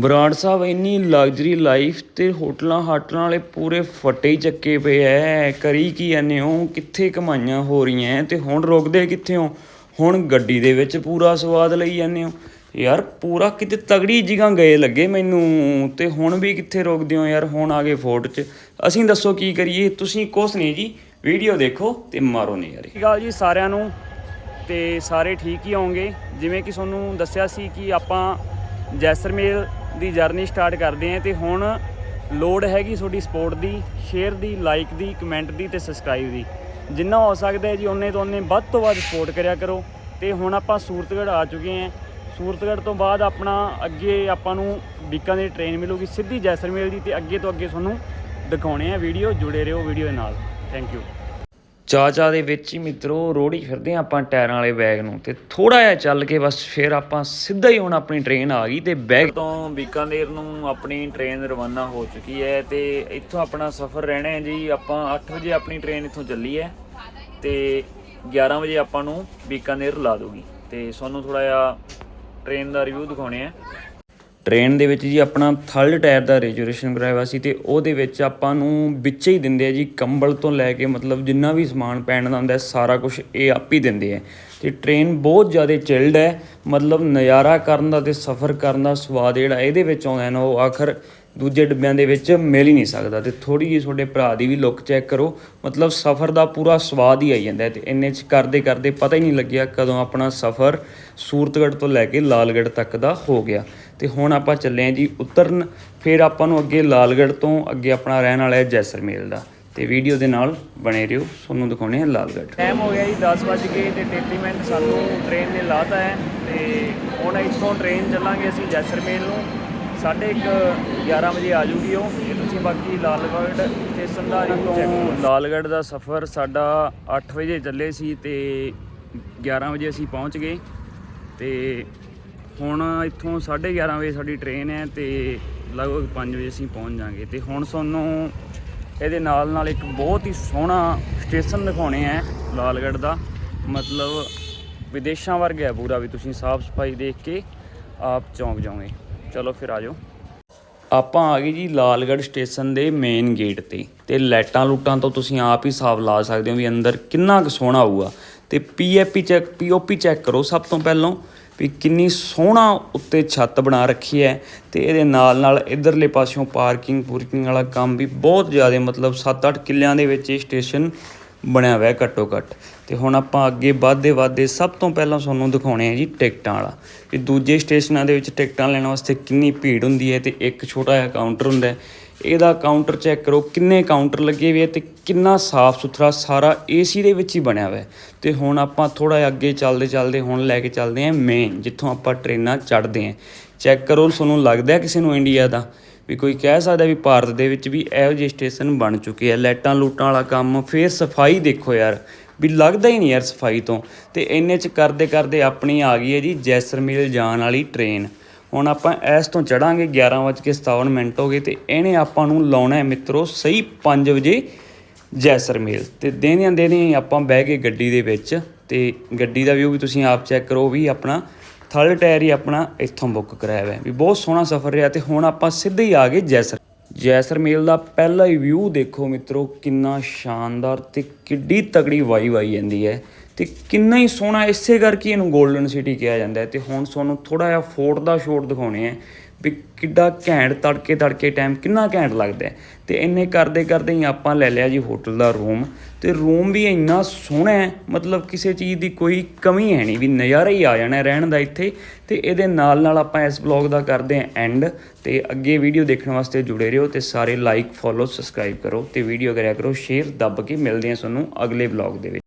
ਬਰਾੜ ਸਾਹਿਬ, ਇੰਨੀ luxury life ਤੇ ਹੋਟਲਾਂ ਹਾਟਲਾਂ ਵਾਲੇ ਪੂਰੇ ਫੱਟੇ ਹੀ ਚੱਕੇ ਪਏ ਐ। ਕਰੀ ਕੀ ਜਾਂਦੇ ਹੋ? ਕਿੱਥੇ ਕਮਾਈਆਂ ਹੋ ਰਹੀਆਂ ਐ? ਤੇ ਹੁਣ ਰੁਕਦੇ ਕਿੱਥੇ ਹੋ? ਹੁਣ ਗੱਡੀ ਦੇ ਵਿੱਚ ਪੂਰਾ ਸਵਾਦ ਲਈ ਜਾਂਦੇ ਹੋ? ਯਾਰ, ਪੂਰਾ ਕਿਤੇ ਤਗੜੀ ਜਗ੍ਹਾ ਗਏ ਲੱਗੇ ਮੈਨੂੰ। ਤੇ ਹੁਣ ਵੀ ਕਿੱਥੇ ਰੋਕਦੇ ਹੋ ਯਾਰ? ਹੁਣ ਆ ਗਏ ਫੋਰਟ 'ਚ। ਅਸੀਂ ਦੱਸੋ ਕੀ ਕਰੀਏ? ਤੁਸੀਂ ਕੁਛ ਨਹੀਂ ਜੀ। ਵੀਡੀਓ ਦੇਖੋ ਤੇ ਮਾਰੋ ਨਜ਼ਾਰੇ। ਯਾਰ ਸ਼੍ਰੀ ਅਕਾਲ ਜੀ ਸਾਰਿਆਂ ਨੂੰ। ਤੇ ਸਾਰੇ ਠੀਕ ਹੀ ਹੋਵੋਗੇ। ਜਿਵੇਂ ਕਿ ਤੁਹਾਨੂੰ ਦੱਸਿਆ ਸੀ ਕਿ ਆਪਾਂ ਜੈਸਰਮੇਲ ਦੀ ਜਰਨੀ ਸਟਾਰਟ ਕਰਦੇ ਹਾਂ ਤੇ ਹੁਣ ਲੋੜ ਹੈਗੀ ਤੁਹਾਡੀ ਸਪੋਰਟ ਦੀ ਸ਼ੇਅਰ ਦੀ ਲਾਈਕ ਦੀ ਕਮੈਂਟ ਦੀ ਤੇ ਸਬਸਕ੍ਰਾਈਬ ਦੀ। ਜਿੰਨਾ ਹੋ ਸਕਦਾ ਹੈ ਜੀ, ਉਹਨੇ ਤੋਂ ਉਹਨੇ ਵੱਧ ਤੋਂ ਵੱਧ ਸਪੋਰਟ ਕਰਿਆ ਕਰੋ। ਤੇ ਹੁਣ ਆਪਾਂ ਸੂਰਤਗੜ੍ਹ ਆ ਚੁੱਕੇ ਹਾਂ। ਸੂਰਤਗੜ੍ਹ ਤੋਂ ਬਾਅਦ ਆਪਣਾ ਅੱਗੇ ਆਪਾਂ ਨੂੰ ਬੀਕਾਨੇਰ ਟ੍ਰੇਨ ਮਿਲੂਗੀ, ਸਿੱਧੀ ਜੈਸਰਮੇਲ ਦੀ ਤੇ ਅੱਗੇ ਤੋਂ ਅੱਗੇ ਤੁਹਾਨੂੰ ਦਿਖਾਉਣੇ ਆ ਵੀਡੀਓ ਜੁੜੇ ਰਹੋ ਵੀਡੀਓ ਦੇ ਨਾਲ। ਥੈਂਕ ਯੂ ਚਾਚਾ ਦੇ ਵਿੱਚ ਹੀ ਮਿੱਤਰੋ, ਰੋੜੀ ਫਿਰਦੇ ਹਾਂ ਆਪਾਂ ਟਾਇਰਾਂ ਵਾਲੇ ਬੈਗ ਨੂੰ ਤੇ ਥੋੜਾ ਜਿਹਾ ਚੱਲ ਕੇ ਬਸ ਫਿਰ ਆਪਾਂ ਸਿੱਧਾ ਹੀ ਹੁਣ ਆਪਣੀ ਟ੍ਰੇਨ ਆ ਗਈ ਤੇ ਬੈਗ ਤੋਂ ਬੀਕਾਨੇਰ ਨੂੰ ਆਪਣੀ ਟ੍ਰੇਨ ਰਵਾਨਾ ਹੋ ਚੁੱਕੀ ਹੈ ਤੇ ਇੱਥੋਂ ਆਪਣਾ ਸਫ਼ਰ ਰਹਿਣਾ ਹੈ ਜੀ। ਆਪਾਂ 8 ਵਜੇ ਆਪਣੀ ਟ੍ਰੇਨ ਇੱਥੋਂ ਚੱਲੀ ਹੈ ਤੇ 11 ਵਜੇ ਆਪਾਂ ਨੂੰ ਬੀਕਾਨੇਰ ਲਾ ਦੂਗੀ ਤੇ ਤੁਹਾਨੂੰ ਥੋੜਾ ਜਿਹਾ ਟ੍ਰੇਨ ਦਾ ਰਿਵਿਊ ਦਿਖਾਉਣੇ ਆ। ਟ੍ਰੇਨ ਦੇ ਵਿੱਚ ਜੀ ਆਪਣਾ ਥਰਡ ਟਾਇਰ ਦਾ ਰਿਜ਼ਰਵੇਸ਼ਨ ਕਰਾਇਆ ਹੋਇਆ ਸੀ ਤੇ ਉਹਦੇ ਵਿੱਚ ਆਪਾਂ ਨੂੰ ਵਿੱਚ ਹੀ ਦਿੰਦੇ ਆ ਜੀ, ਕੰਬਲ ਤੋਂ ਲੈ ਕੇ ਮਤਲਬ ਜਿੰਨਾ ਵੀ ਸਮਾਨ ਪੈਣ ਦਾ ਹੁੰਦਾ ਸਾਰਾ ਕੁਝ ਇਹ ਆਪ ਹੀ ਦਿੰਦੇ ਆ। ਤੇ ਟ੍ਰੇਨ ਬਹੁਤ ਜ਼ਿਆਦਾ ਚਿਲਡ ਹੈ, ਮਤਲਬ ਨਜ਼ਾਰਾ ਕਰਨ ਦਾ ਤੇ ਸਫ਼ਰ ਕਰਨ ਦਾ ਸਵਾਦ ਜਿਹੜਾ ਇਹਦੇ ਵਿੱਚ ਆਉਂਦਾ ਨਾ, ਉਹ ਆਖਰ ਦੂਜੇ ਡੱਬਿਆਂ ਦੇ ਵਿੱਚ ਮਿਲ ਹੀ ਨਹੀਂ ਸਕਦਾ ਤੇ ਥੋੜੀ ਜਿਹੀ ਤੁਹਾਡੇ ਭਰਾ ਦੀ ਵੀ ਲੁੱਕ ਚੈੱਕ ਕਰੋ। ਮਤਲਬ ਸਫ਼ਰ ਦਾ ਪੂਰਾ ਸਵਾਦ ਹੀ ਆਈ ਜਾਂਦਾ ਹੈ ਤੇ ਇੰਨੇ ਚ ਕਰਦੇ ਕਰਦੇ ਪਤਾ ਹੀ ਨਹੀਂ ਲੱਗਿਆ ਕਦੋਂ ਆਪਣਾ ਸਫ਼ਰ ਸੂਰਤਗੜ੍ਹ ਤੋਂ ਲੈ ਕੇ ਲਾਲਗੜ੍ਹ ਤੱਕ ਦਾ ਹੋ ਗਿਆ। ਤੇ ਹੁਣ ਆਪਾਂ ਚੱਲੇ ਹਾਂ ਜੀ ਉਤਰਨ, ਫਿਰ ਆਪਾਂ ਨੂੰ ਅੱਗੇ ਲਾਲਗੜ੍ਹ ਤੋਂ ਅੱਗੇ ਆਪਣਾ ਰਹਿਣ ਵਾਲਾ ਹੈ ਜੈਸਰਮੇਲ ਦਾ। ਤੇ ਵੀਡੀਓ ਦੇ ਨਾਲ ਬਣੇ ਰਹੋ, ਤੁਹਾਨੂੰ ਦਿਖਾਉਣੇ ਆ ਲਾਲਗੜ੍ਹ। ਟਾਈਮ ਹੋ ਗਿਆ ਜੀ 10 ਵਜੇ ਤੇ 33 ਮਿੰਟ ਸਾਨੂੰ ਟ੍ਰੇਨ ਨੇ ਲਾਤਾ ਹੈ ਤੇ ਹੁਣ ਇੱਥੋਂ ਟ੍ਰੇਨ ਚੱਲਾਂਗੇ ਅਸੀਂ ਜੈਸਰਮੇਲ ਨੂੰ। ਸਾਢੇ ਇੱਕ 11 ਵਜੇ ਆ ਜੂਗੀ ਉਹ। ਤੇ ਤੁਸੀਂ ਬਾਕੀ ਲਾਲਗੜ੍ਹ ਸਟੇਸ਼ਨ ਦਾ ਚੈੱਕ ਲਾਲਗੜ੍ਹ ਦਾ ਸਫ਼ਰ ਸਾਡਾ 8 ਵਜੇ ਚੱਲੇ ਸੀ ਤੇ 11 ਵਜੇ ਅਸੀਂ ਪਹੁੰਚ ਗਏ। ਤੇ ਹੁਣ ਇੱਥੋਂ 11:30 ਵਜੇ ਸਾਡੀ ਟ੍ਰੇਨ ਹੈ ਤੇ ਲਗਭਗ 5 ਵਜੇ ਅਸੀਂ ਪਹੁੰਚ ਜਾਾਂਗੇ ਤੇ ਹੁਣ ਤੁਹਾਨੂੰ ਇਹਦੇ ਨਾਲ ਨਾਲ ਇੱਕ ਬਹੁਤ ਹੀ ਸੋਹਣਾ ਸਟੇਸ਼ਨ ਦਿਖਾਉਣੇ ਆ ਲਾਲਗੜ੍ਹ ਦਾ। ਮਤਲਬ ਵਿਦੇਸ਼ਾਂ ਵਰਗਾ ਹੈ ਪੂਰਾ ਵੀ ਤੁਸੀਂ ਸਾਫ਼ ਸਫ਼ਾਈ ਦੇਖ ਕੇ ਆਪ ਚੌਂਕ ਜਾਓਗੇ। ਚਲੋ ਫਿਰ ਆ ਜਾਓ ਆਪਾਂ ਆ ਗਏ ਜੀ ਲਾਲਗੜ੍ਹ ਸਟੇਸ਼ਨ ਦੇ ਮੇਨ ਗੇਟ ਤੇ ਤੇ ਲਾਈਟਾਂ ਲੂਟਾਂ ਤੋਂ ਤੁਸੀਂ ਆਪ ਹੀ ਹਿਸਾਬ ਲਾ ਸਕਦੇ ਹੋ ਵੀ ਅੰਦਰ ਕਿੰਨਾ ਕੁ ਸੋਹਣਾ ਹੋਊਗਾ। ਤੇ ਪੀਐਪੀ ਚੈੱਕ ਪੀਓਪੀ ਚੈੱਕ ਕਰੋ ਸਭ ਤੋਂ ਪਹਿਲਾਂ ਵੀ ਕਿੰਨੀ ਸੋਹਣਾ ਉੱਤੇ ਛੱਤ ਬਣਾ ਰੱਖੀ ਹੈ ਤੇ ਇਹਦੇ ਨਾਲ ਨਾਲ ਇਧਰਲੇ ਪਾਸਿਓਂ ਪਾਰਕਿੰਗ ਪੂਰਕਿੰਗ ਵਾਲਾ ਕੰਮ ਵੀ ਬਹੁਤ ਜ਼ਿਆਦਾ ਮਤਲਬ 7-8 ਕਿੱਲਿਆਂ ਦੇ ਵਿੱਚ ਇਹ ਸਟੇਸ਼ਨ ਬਣਿਆ ਹੋਇਆ ਘੱਟੋ ਘੱਟ। ਤੇ ਹੁਣ ਆਪਾਂ ਅੱਗੇ ਵਧਦੇ ਵਧਦੇ ਸਭ ਤੋਂ ਪਹਿਲਾਂ ਤੁਹਾਨੂੰ ਦਿਖਾਉਣੇ ਆ ਜੀ ਟਿਕਟਾਂ ਵਾਲਾ। ਵੀ ਦੂਜੇ ਸਟੇਸ਼ਨਾਂ ਦੇ ਵਿੱਚ ਟਿਕਟਾਂ ਲੈਣ ਵਾਸਤੇ ਕਿੰਨੀ ਭੀੜ ਹੁੰਦੀ ਹੈ ਤੇ ਇੱਕ ਛੋਟਾ ਜਿਹਾ ਕਾਊਂਟਰ ਹੁੰਦਾ ਹੈ। ਇਹਦਾ ਕਾਊਂਟਰ ਚੈੱਕ ਕਰੋ ਕਿੰਨੇ ਕਾਊਂਟਰ ਲੱਗੇ ਹੋਏ ਆ ਤੇ ਕਿੰਨਾ ਸਾਫ਼ ਸੁਥਰਾ ਸਾਰਾ ਏਸੀ ਦੇ ਵਿੱਚ ਹੀ ਬਣਿਆ ਹੋਇਆ ਹੈ। ਤੇ ਹੁਣ ਆਪਾਂ ਥੋੜਾ ਜਿਹਾ ਅੱਗੇ ਚੱਲਦੇ ਚੱਲਦੇ ਹੁਣ ਲੈ ਕੇ ਚੱਲਦੇ ਆਂ ਮੇਨ, ਜਿੱਥੋਂ ਆਪਾਂ ਟ੍ਰੇਨਾਂ ਚੜ੍ਹਦੇ ਆਂ ਚੈੱਕ ਕਰੋ ਤੁਹਾਨੂੰ ਲੱਗਦਾ ਕਿਸੇ ਨੂੰ ਇੰਡੀਆ ਦਾ? ਵੀ ਕੋਈ ਕਹਿ ਸਕਦਾ ਵੀ ਭਾਰਤ ਦੇ ਵਿੱਚ ਵੀ ਇਹੋ ਜਿਹੇ ਸਟੇਸ਼ਨ ਬਣ ਚੁੱਕੇ ਆ। ਲਾਈਟਾਂ ਲੂਟਾਂ ਵਾਲਾ ਕੰਮ, ਫੇਰ ਸਫ਼ਾਈ ਦੇਖੋ ਯਾਰ। ਵੀ ਲੱਗਦਾ ਹੀ ਨਹੀਂ ਯਾਰ ਸਫ਼ਾਈ ਤੋਂ। ਤੇ ਇੰਨੇ ਚ ਕਰਦੇ ਕਰਦੇ ਆਪਣੀ ਆ ਗਈ ਹੈ ਜੀ ਜੈਸਰਮੇਲ ਜਾਣ ਵਾਲੀ ਟ੍ਰੇਨ ਹੁਣ ਆਪਾਂ ਇਸ ਤੋਂ ਚੜਾਂਗੇ 11:57 ਮਿੰਟ ਹੋ ਗਏ ਤੇ ਇਹਨੇ ਆਪਾਂ ਨੂੰ ਲਾਉਣਾ ਹੈ ਮਿੱਤਰੋ ਸਹੀ 5 ਵਜੇ ਜੈਸਰਮੇਲ ਤੇ ਦੇਨਿਆਂ ਦੇਨੇ ਆਪਾਂ ਬਹਿ ਕੇ ਗੱਡੀ ਦੇ ਵਿੱਚ ਤੇ ਗੱਡੀ ਦਾ ਵਿਊ ਵੀ ਤੁਸੀਂ ਆਪ ਚੈੱਕ ਕਰੋ ਵੀ ਆਪਣਾ ਥਰਡ ਟਾਇਰ ਹੀ ਆਪਣਾ ਇੱਥੋਂ ਬੁੱਕ ਕਰਾਇਆ ਹੋਇਆ ਵੀ ਬਹੁਤ ਸੋਹਣਾ ਸਫ਼ਰ ਰਿਹਾ ਤੇ ਹੁਣ ਆਪਾਂ ਸਿੱਧੇ ਹੀ ਆ ਗਏ ਜੈਸਰ ਜੈਸਰਮੇਲ ਦਾ ਪਹਿਲਾ ਹੀ ਵਿਊ ਦੇਖੋ ਮਿੱਤਰੋ, ਕਿੰਨਾ ਸ਼ਾਨਦਾਰ ਤੇ ਕਿੱਡੀ ਤਗੜੀ ਵਾਈ ਆਈ ਜਾਂਦੀ ਹੈ ਤੇ ਕਿੰਨਾ ਹੀ ਸੋਹਣਾ ਇਸੇ ਕਰਕੇ ਇਹਨੂੰ 골ਡਨ ਸਿਟੀ ਕਿਹਾ ਜਾਂਦਾ ਹੈ ਤੇ ਹੁਣ ਤੁਹਾਨੂੰ ਥੋੜਾ ਜਿਹਾ ਫੋਰਟ ਦਾ ਸ਼ੋਟ ਦਿਖਾਉਣੇ ਆ ਵੀ ਕਿੱਡਾ ਘੈਂਟ, ਤੜਕੇ ਤੜਕੇ ਟਾਈਮ ਕਿੰਨਾ ਘੈਂਟ ਲੱਗਦਾ ਹੈ। ਤੇ ਇੰਨੇ ਕਰਦੇ ਕਰਦੇ ਹੀ ਆਪਾਂ ਲੈ ਲਿਆ ਜੀ ਹੋਟਲ ਦਾ ਰੂਮ ਤੇ ਰੂਮ ਵੀ ਇੰਨਾ ਸੋਹਣਾ ਹੈ, ਮਤਲਬ ਕਿਸੇ ਚੀਜ਼ ਦੀ ਕੋਈ ਕਮੀ ਹੈ ਨਹੀਂ ਵੀ ਨਜ਼ਾਰਾ ਹੀ ਆ ਜਾਣਾ ਰਹਿਣ ਦਾ ਇੱਥੇ। ਤੇ ਇਹਦੇ ਨਾਲ ਨਾਲ ਆਪਾਂ ਇਸ ਬਲੌਗ ਦਾ ਕਰਦੇ ਹਾਂ ਐਂਡ ਤੇ ਅੱਗੇ ਵੀਡੀਓ ਦੇਖਣ ਵਾਸਤੇ ਜੁੜੇ ਰਹੋ ਤੇ ਸਾਰੇ ਲਾਈਕ ਫੋਲੋ ਸਬਸਕ੍ਰਾਈਬ ਕਰੋ ਤੇ ਵੀਡੀਓ ਕਰਿਆ ਕਰੋ ਸ਼ੇਅਰ ਦੱਬ ਕੇ। ਮਿਲਦੇ ਹਾਂ ਤੁਹਾਨੂੰ ਅਗਲੇ ਬਲੌਗ ਦੇ ਵਿੱਚ।